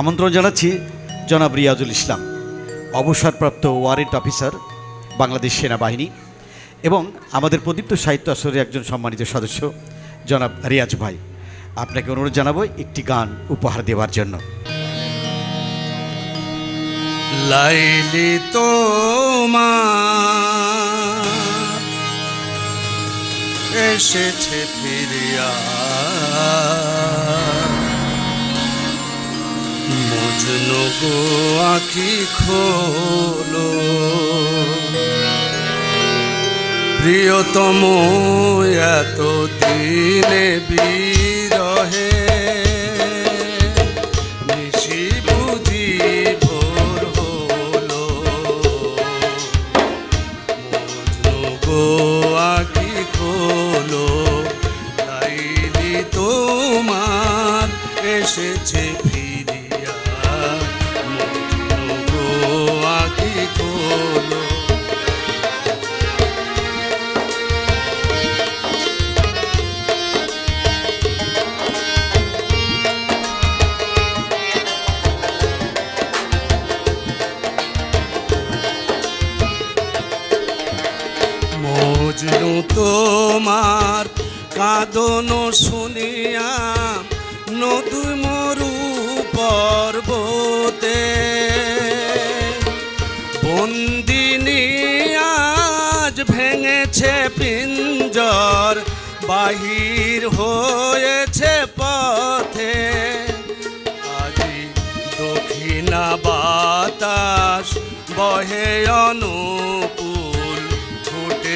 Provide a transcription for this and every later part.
আমন্ত্রণ জানাচ্ছি জনাব রিয়াজুল ইসলাম, অবসরপ্রাপ্ত ওয়ারেন্ট অফিসার, বাংলাদেশ সেনাবাহিনী এবং আমাদের প্রদীপ্ত সাহিত্য আসরের একজন সম্মানিত সদস্য, জনাব রিয়াজ ভাই। আপনাকে অনুরোধ জানাব একটি গান উপহার দেওয়ার জন্য। লাইলি তোমা এসেছে ফিরিয়া। মজনু গো আখি খোলো। প্রিয়তম এত দিনে বিরহে নিশি বুঝি ভোর এসেছে তোমার কাঁদন শুনিয়া নদী মরু পর্বতে বন্দিনী আজ ভেঙেছে পিঞ্জর, বাহির হয়েছে পথে। আজি দক্ষিণা বাতাস বহে অনুকূল।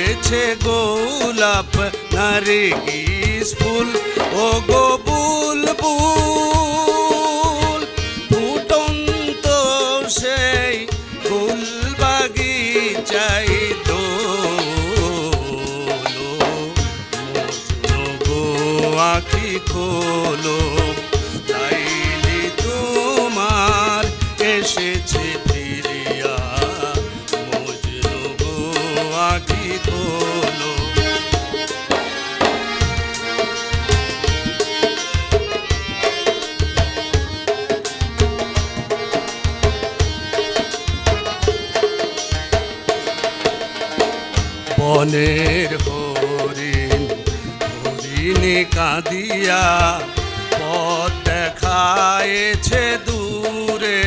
ফুটেছে গোলাপ নারিগিস ফুল। ও গো বুলবুল ফুটন্ত সেই ফুল বাগিচাই বনের হরিণ হরিণী কাঁদিয়া পথ দেখায়েছে দূরে।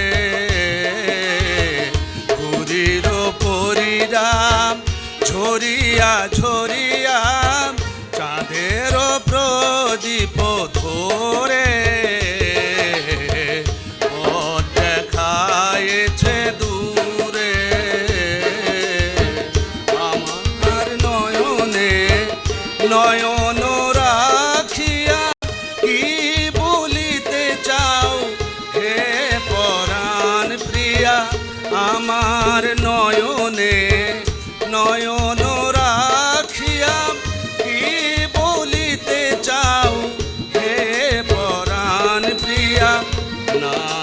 ঝরিয়া ঝরিয়া চাঁদের প্রদীপ ধরে। দেখায়েছে দূরে। আমার নয়নে বলিতে চাও? হে পরাণ প্রিয়া, আমার নয়নে নয়ন Krishna